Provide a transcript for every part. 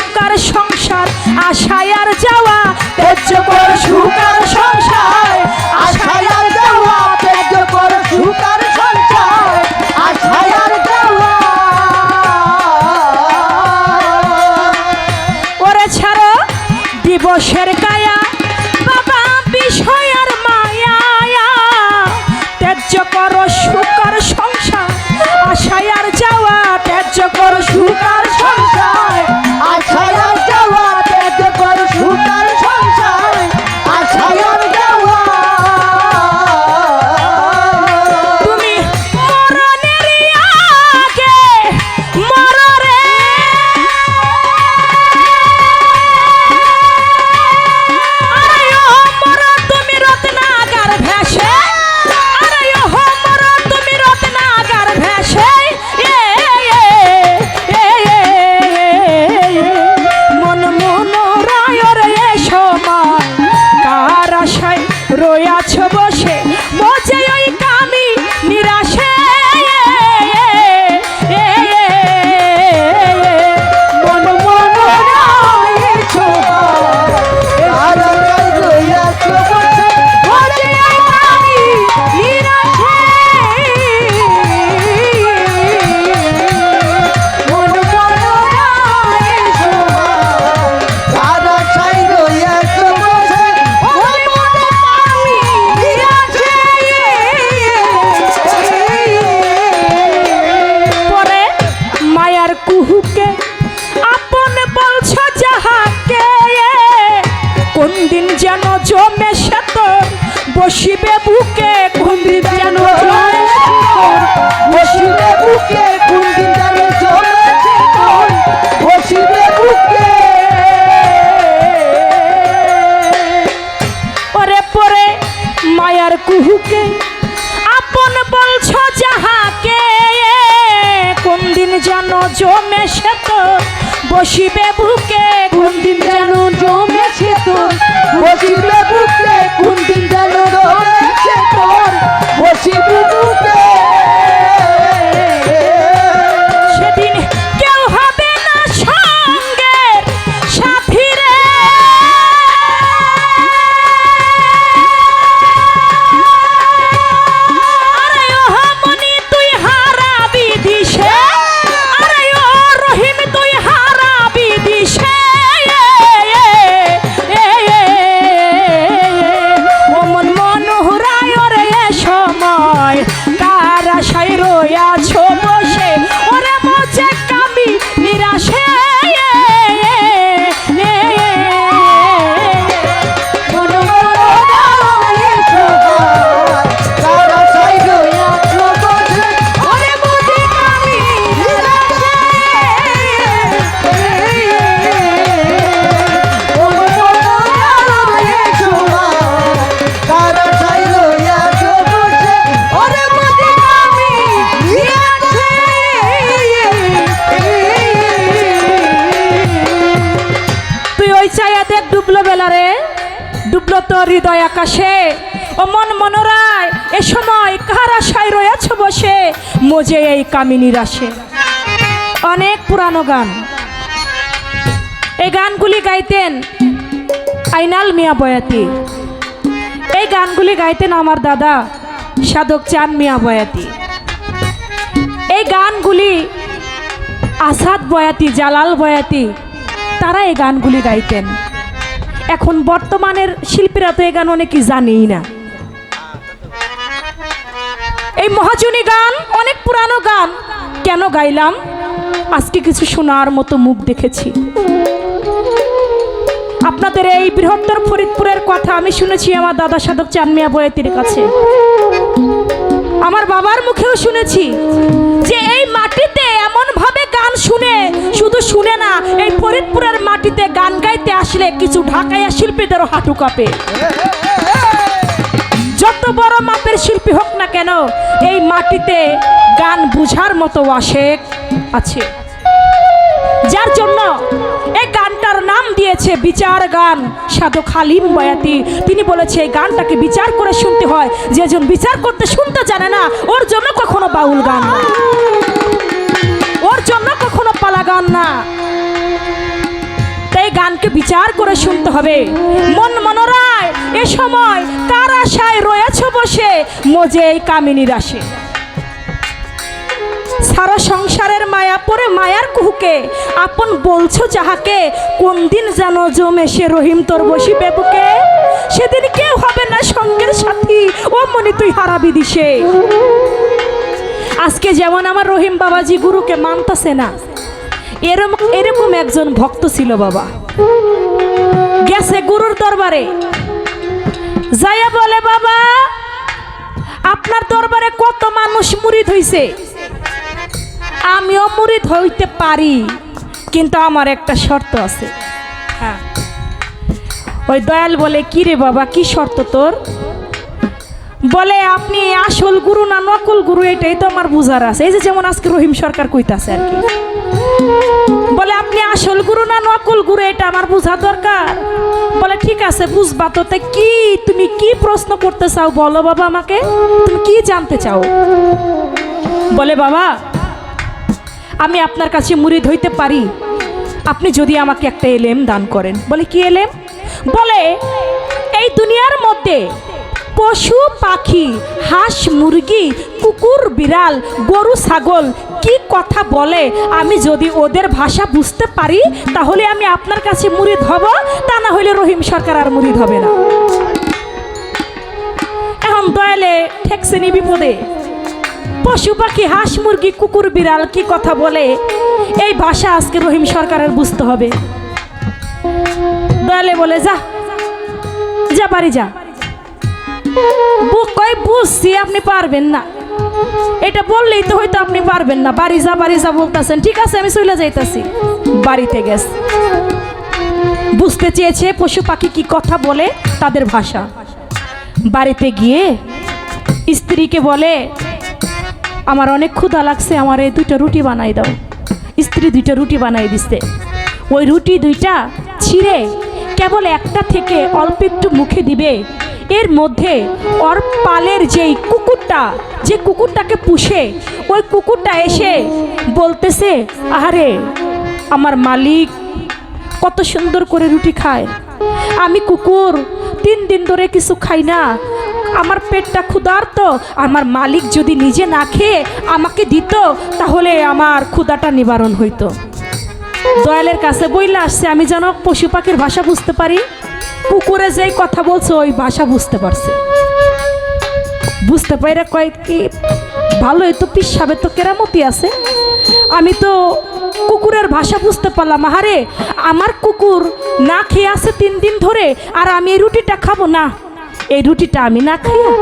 Sugar সংসার আশায় আর যাওয়া সুকার বসিবে বুকে কোন যেন সে বসিবে বুকে দিন জানে জমেছে বসিবে বুকে। ওরে পরে মায়ার কুহুকে আপন বলছ যাহাকে? কোন দিন যেন জমে সে তোর বসিবে বুকে মজে এই কামিনীর আসে অনেক পুরানো গান। এই গানগুলি গাইতেন আইনাল মিয়া বয়াতি। এই গানগুলি গাইতেন আমার দাদা সাধক চান মিয়া বয়াতি। এই গানগুলি আসাদ বয়াতি, জালাল বয়াতি, তারা এই গানগুলি গাইতেন। এখন বর্তমানের শিল্পীরা তো এই গান অনেকেই জানেই না। এই মহাজনী গান, অনেক পুরানো গান। কেন গাইলাম? আজকে কিছু শোনার মতো মুখ দেখেছি। আপনাদের এই বৃহত্তর ফরিদপুরের কথা আমি শুনেছি আমার দাদা সাধক চানমিয়া বয়াতির কাছে। আমার বাবার মুখেও শুনেছি যে এই মাটিতে এমন ভাবে গান শুনে, শুধু শুনে না, এই ফরিদপুরের মাটিতে গান গাইতে আসলে কিছু ঢাকাইয়া শিল্পীদেরও হাঁটু কাঁপে। যত বড় মাপের শিল্পী হোক না কেন, এই মাটিতে গান বুঝার মতো আশেক আছে। যার জন্য এই গানটার নাম দিয়েছে বিচার গান, সাধক হালিম বয়াতি। তিনি বলেছে, এই গানটাকে বিচার করে শুনতে হয়। যেজন বিচার করতে শুনতে জানে না, ওর জন্য কখনো বাউল গান না। ওর জন্য কখনো পালা গান না। তাই গানকে বিচার করে শুনতে হবে। মন মনোরায় এ সময় কার আশায় রয়েছ বসে? মজে এই কামিনীর আসে সারা সংসারের মায়া পরে মায়ার কুহুকে, আপন বলছো যাহাকে, কোন দিন যেন জমে সে রহিম তোর বসিবে বুকে সেদিন কেউ হবে না সঙ্গের সাথী, ও মনে তুই হারাবি দিশে আজকে যেমন আমার রহিম বাবাজি গুরুকে মানতেছে না, এরম এরকম একজন ভক্ত ছিল বাবা। গেছে গুরুর দরবারে যাইয়া বলে, বাবা, আপনার দরবারে কত মানুষ মুরিদ হইছে? আমিও মুরিদ হইতে পারি, কিন্তু আমার একটা শর্ত আছে। হ্যাঁ। ওই দয়াল বলে, কি রে বাবা, কি শর্ত তোর? বলে, আপনি আসল গুরু না নকল গুরু, এটাই তো আমার বুঝার আছে। এই যে যেমন আজকে রহিম সরকার কইতাছে আর কি। বলে, আপনি আসল গুরু না নকল গুরু? এটা আমার বোঝা দরকার। বলে, ঠিক আছে, বুঝবা তো। তা কি, তুমি কি প্রশ্ন করতে চাও? বলো বাবা আমাকে। তুমি কি জানতে চাও? বলে, বাবা, আমি আপনার কাছে মুরিদ হইতে পারি। আপনি যদি আমাকে একটা এলেম দান করেন। বলে, কি এলেম? বলে, এই দুনিয়ার মধ্যে পশু, পাখি, হাঁস, মুরগি, কুকুর, বিড়াল, গরু, ছাগল কি কথা বলে? আমি যদি ওদের ভাষা বুঝতে পারি, তাহলে আমি আপনার কাছে মুড়িদ হব, তা না হলে রহিম সরকার আর মুড়িদ হবে না। এখন দয়ালে ঠেকছেনি বিপদে। পশু, পাখি, হাঁস, মুরগি, কুকুর, বিড়াল কি কথা বলে? এই ভাষা আজকে রহিম সরকারের বুঝতে হবে। দয়ালে বলে, যা যা, বাড়ি যা। কই বুঝছি, আপনি পারবেন না। এটা বললেই তো হয়তো আপনি পারবেন না। বাড়ি যা বাড়ি যা বলতেছেন। ঠিক আছে, আমি চলে যাইতাছি। বাড়িতে গেছে বুঝতে চেয়েছে পশু পাখি কি কথা বলে? তাদের ভাষা। বাড়িতে গিয়ে স্ত্রীকে বলে, আমার অনেক ক্ষুধা লাগছে, আমার এই দুইটা রুটি বানাই দাও। স্ত্রী দুইটা রুটি বানাই দিচ্ছে ওই রুটি দুইটা ছিঁড়ে কেবল একটা থেকে অল্প একটু মুখে দিবে। এর মধ্যে ওর পালের যেই কুকুরটা, যে কুকুরটাকে পুষে, ওই কুকুরটা এসে বলতেছে, আহারে, আমার মালিক কত সুন্দর করে রুটি খায়। আমি কুকুর তিন দিন ধরে কিছু খাই না। আমার পেটটা ক্ষুধার্ত। আমার মালিক যদি নিজে না খেয়ে আমাকে দিত, তাহলে আমার ক্ষুধাটা নিবারণ হইতো। দয়ালের কাছে বইলে আসছে, আমি যেন পশু পাখির ভাষা বুঝতে পারি? কুকুরে যেই কথা বলছে, ওই ভাষা বুঝতে পারছে। বুঝতে পাইরা কয় কি, ভালোই তো পিসাবে তো কেরামতি আছে। আমি তো কুকুরের ভাষা বুঝতে পারলাম, আহারে, আমার কুকুর না খেয়ে আছে তিন দিন ধরে, আর আমি এই রুটিটা খাব না। এই রুটিটা আমি না খাইয়া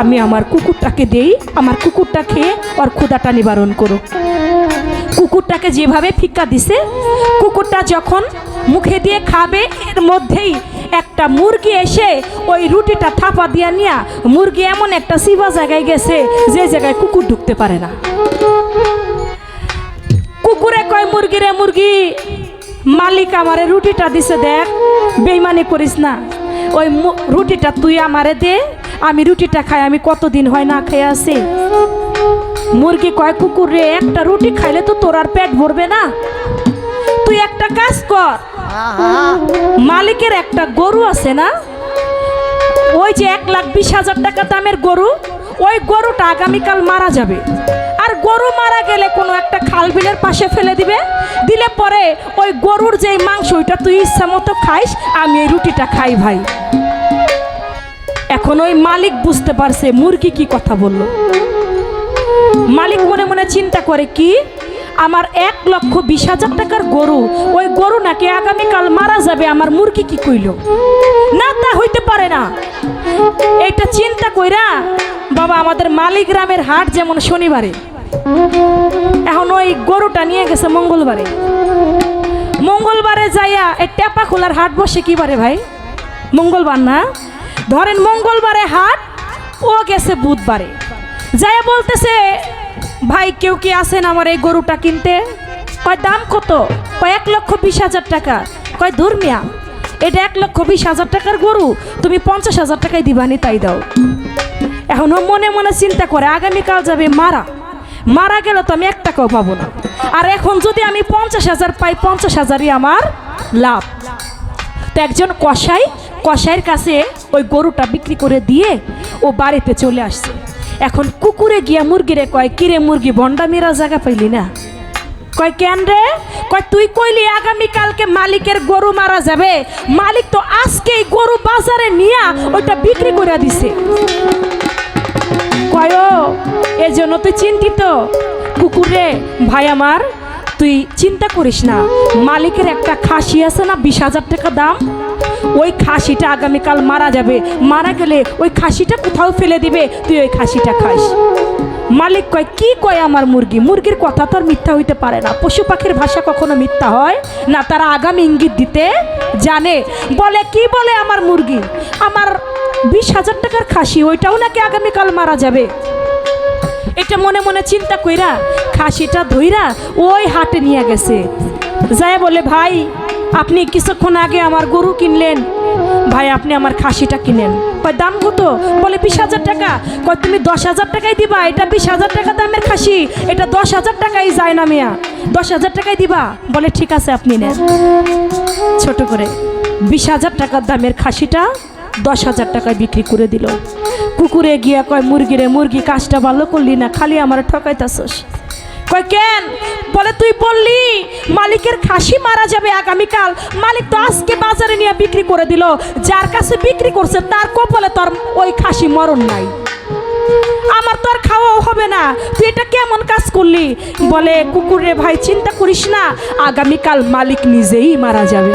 আমি আমার কুকুরটাকে দেই, আমার কুকুরটা খেয়ে ওর ক্ষুদাটা নিবারণ করুক। কুকুরটাকে যেভাবে ফিক্কা দিছে, কুকুরটা যখন মুখে দিয়ে খাবে, এর মধ্যেই একটা মুরগি এসে ওই রুটিটা থাপা দিয়া নিয়া, মুরগি এমন একটা সিবা জায়গায় গেছে যে জায়গায় কুকুর ঢুকতে পারে না। কুকুরে কয়, মুরগি রে মুরগি, মালিক আমারে রুটিটা দিছে দেখ, বেইমানি করিস না। ওই রুটিটা তুই আমারে দে, আমি রুটিটা খাই, আমি কতদিন হয় না খেয়ে আছি মুরগি কয়, কুকুর রে, একটা রুটি খাইলে তো তোর আর পেট ভরবে না। তুই একটা কাজ কর মালিকের একটা গরু আছে না? ওই যে এক লাখ বিশ হাজার টাকা দামের গরু, ওই গরুটা আগামীকাল মারা যাবে। আর গরু মারা গেলে কোনো একটা খাল বিলের পাশে ফেলে দিবে। দিলে পরে ওই গরুর যেই মাংস, ওইটা তুই ইচ্ছা মতো খাইস, আমি এই রুটিটা খাই ভাই। এখন ওই মালিক বুঝতে পারছে মুরগি কি কথা বলল। মালিক মনে মনে চিন্তা করে, কি? আমার এক লক্ষ বিশ হাজার টাকার গরু, ওই গরু নাকি আগামীকাল মারা যাবে, আমার মুরগি কি কইল? না, তা হইতে পারে না। এটা চিন্তা কইরা বাবা, আমাদের মালিক গ্রামের হাট যেমন শনিবারে, এখন ওই গরুটা নিয়ে গেছে মঙ্গলবারে। মঙ্গলবারে যাইয়া এই টেপা খোলার হাট বসে কি বারে ভাই? মঙ্গলবার না? ধরেন মঙ্গলবারে হাট, ও গেছে বুধবারে। যাইয়া বলতেছে ভাই, কেউ কি আছেন আমার এই গরুটা কিনতে? কয়, দাম কত? কয়, এক লক্ষ বিশ হাজার টাকা। কয়, দূর মিয়া, এটা এক লক্ষ বিশ হাজার টাকার গরু, তুমি পঞ্চাশ হাজার টাকায় দিবানি, তাই দাও। এখন ও মনে মনে চিন্তা করে, আগামীকাল যাবে মারা। মারা গেলে তো আমি এক টাকাও পাবো না। আর এখন যদি আমি পঞ্চাশ হাজার পাই, পঞ্চাশ হাজারই আমার লাভ। তো একজন কসাই, কসাইয়ের কাছে ওই গরুটা বিক্রি করে দিয়ে ও বাড়িতে চলে আসছে। এখন কুকুরে গিয়া মুরগিরে কয় কিরে মুরগি, বন্ডা মেরা জায়গা পাইলি না? কয়, কেন রে? কয়, তুই কইলি আগামী কালকে মালিকের গরু মারা যাবে। মালিক তো আজকেই গরু বাজারে নিয়া ওইটা বিক্রি করে দিছে। কয় এই জন্য তুই চিন্তিত? কুকুরে ভাই আমার, তুই চিন্তা করিস না। মালিকের একটা খাসি আছে না, বিশ হাজার টাকা দাম? ওই খাসিটা আগামীকাল মারা যাবে। মারা গেলে ওই খাসিটা কোথাও ফেলে দিবে। তুই ওই খাসিটা খাস। মালিক কয়, কি কয় আমার মুরগি? মুরগির কথা তো আর মিথ্যা হইতে পারে না। পশু পাখির ভাষা কখনো মিথ্যা হয় না, তারা আগামী ইঙ্গিত দিতে জানে। বলে, কি বলে আমার মুরগি? আমার বিশ হাজার টাকার খাসি, ওইটাও নাকি আগামীকাল মারা যাবে? এটা মনে মনে চিন্তা কইরা খাসিটা ধইরা ওই হাটে নিয়ে গেছে। যায় বলে, ভাই আপনি কিছুক্ষণ আগে আমার গরু কিনলেন। ভাই, আপনি আমার খাসিটা কিনেন। কয়, দাম কত? বলে, বিশ হাজার টাকা। কয়, তুমি দশ হাজার টাকাই দিবা? এটা বিশ হাজার টাকা দামের খাসি। এটা দশ হাজার টাকাই যায় না মিয়া। দশ হাজার টাকাই দিবা? বলে, ঠিক আছে, আপনি নেন। ছোট করে, বিশ হাজার টাকার দামের খাসিটা দশ হাজার টাকায় বিক্রি করে দিল। কুকুরে গিয়া কয় মুরগিরে মুরগি, কাজটা ভালো করলি না, খালি আমার ঠকাইতাছস। কয়, কেন? বলে, তুই বললি মালিকের খাসি মারা যাবে আগামীকাল। মালিক তো আজকে বাজারে নিয়ে বিক্রি করে দিল। যার কাছে বিক্রি করছে, তার কপালে তোর ওই খাসি মরণ নাই। আমার তো আর খাওয়াও হবে না। তুই এটা কেমন কাজ করলি? বলে, কুকুরে ভাই, চিন্তা করিস না। আগামীকাল মালিক নিজেই মারা যাবে।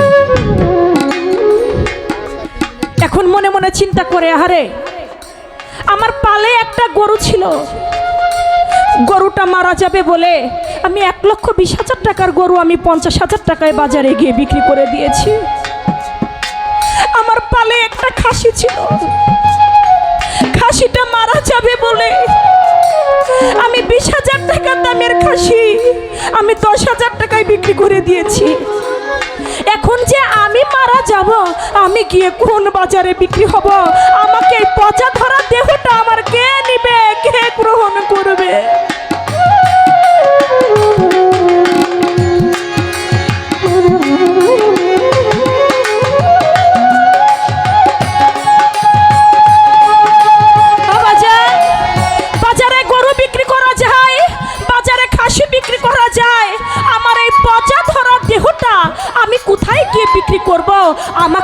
এখন মনে মনে চিন্তা করে, আহারে, আমার পালে একটা গরু ছিল। গরুটা মারা যাবে বলে আমি এক লক্ষ বিশ হাজার টাকার গরু আমি পঞ্চাশ হাজার টাকায় বাজারে গিয়ে বিক্রি করে দিয়েছি। আমার পালে একটা খাসি ছিল। খাসিটা মারা যাবে বলে আমি বিশ হাজার টাকার দামের খাসি আমি দশ হাজার টাকায় বিক্রি করে দিয়েছি। এখন যে আমি মারা যাব, আমি গিয়ে কোন বাজারে বিক্রি হব? আমাকে পচা ধরা দেহটা আমার কে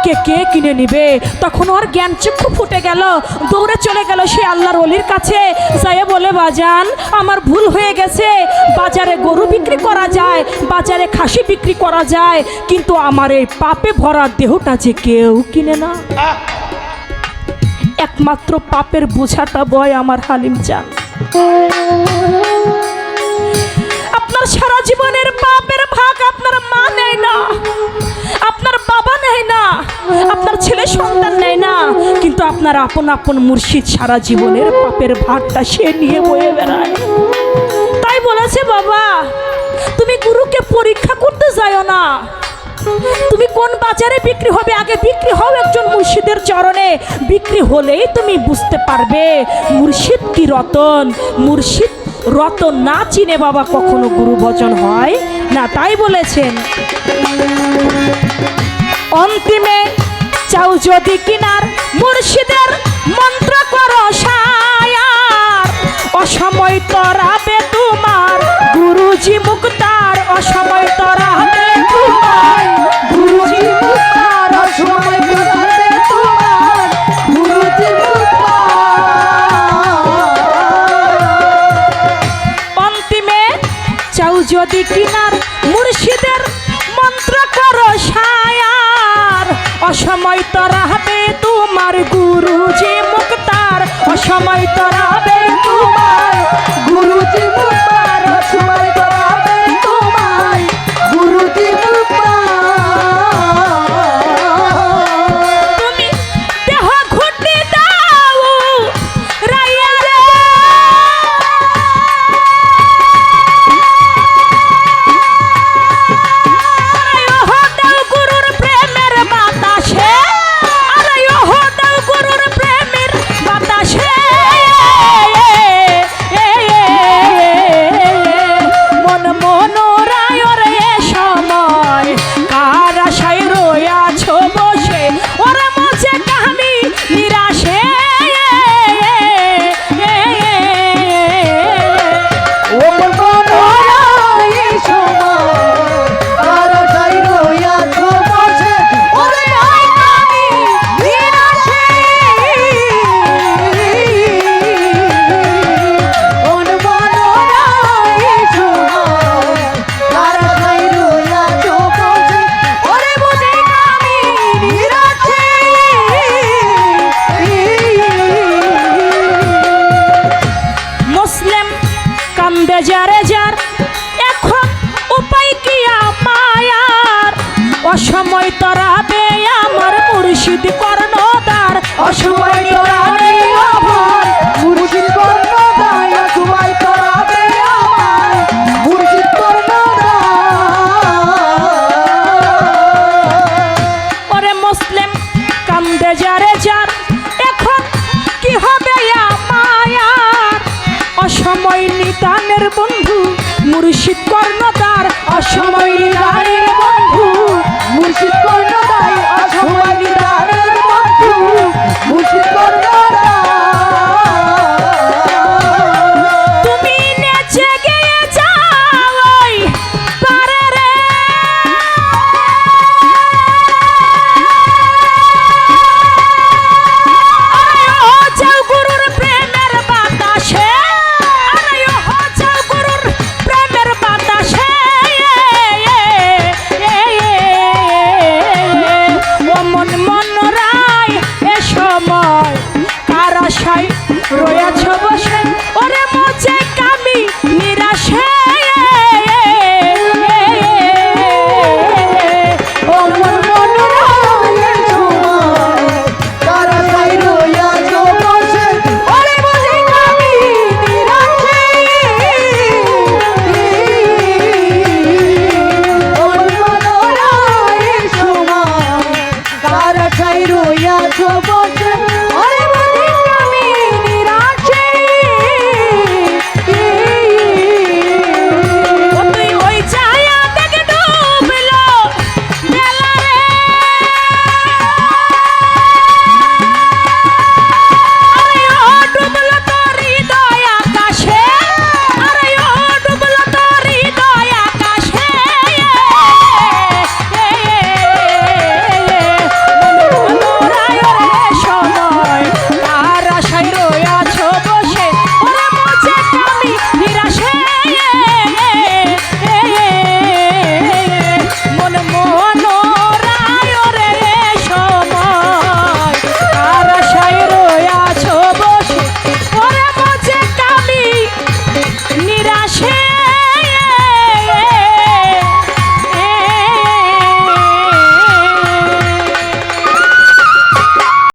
আমাকে কে কিনে নিবে? তখন ওর জ্ঞান চক্ষু ফুটে গেল। দৌড়ে চলে গেল সে আল্লাহর অলির কাছে। যাইয়ে বলে, বাজান, আমার ভুল হয়ে গেছে। বাজারে গরু বিক্রি করা যায়, বাজারে খাসি বিক্রি করা যায়, কিন্তু আমার এই পাপে ভরা দেহটা যে কেউ কিনে না। একমাত্র পাপের বোঝাটা বয় আমার হালিম চান আপনার সারা পাপের ভাগ আপনার মা নেয় না। আপনার বাবা নেয় না। আপনার ছেলে সন্তান নেয় না। কিন্তু আপনার আপন আপন মুর্শিদ সারা জীবনের পাপের ভাগটা সে নিয়ে বয়ে বেড়ায়। তাই বলেছে, বাবা, তুমি গুরুকে পরীক্ষা করতে যাও না। তুমি কোন বাজারে বিক্রি হবে? আগে বিক্রি হও একজন মুর্শিদের চরণে। বিক্রি হলেই তুমি বুঝতে পারবে মুর্শিদ কি রতন, মুর্শিদ রতন না চিনে বাবা কখনো গুরু ভজন হয়? না, তাই বলেছেন। অন্তিমে, চাও যদি কিনার মুর্শিদের মন্ত্র করো সায়ার। অসময় তরাবে তোমার, গুরুজি মুক্তার, অসময় তরাবে তোমার। যদি কিনার মুর্শিদের মন্ত্র করো সায়ার। অসময় তরাবে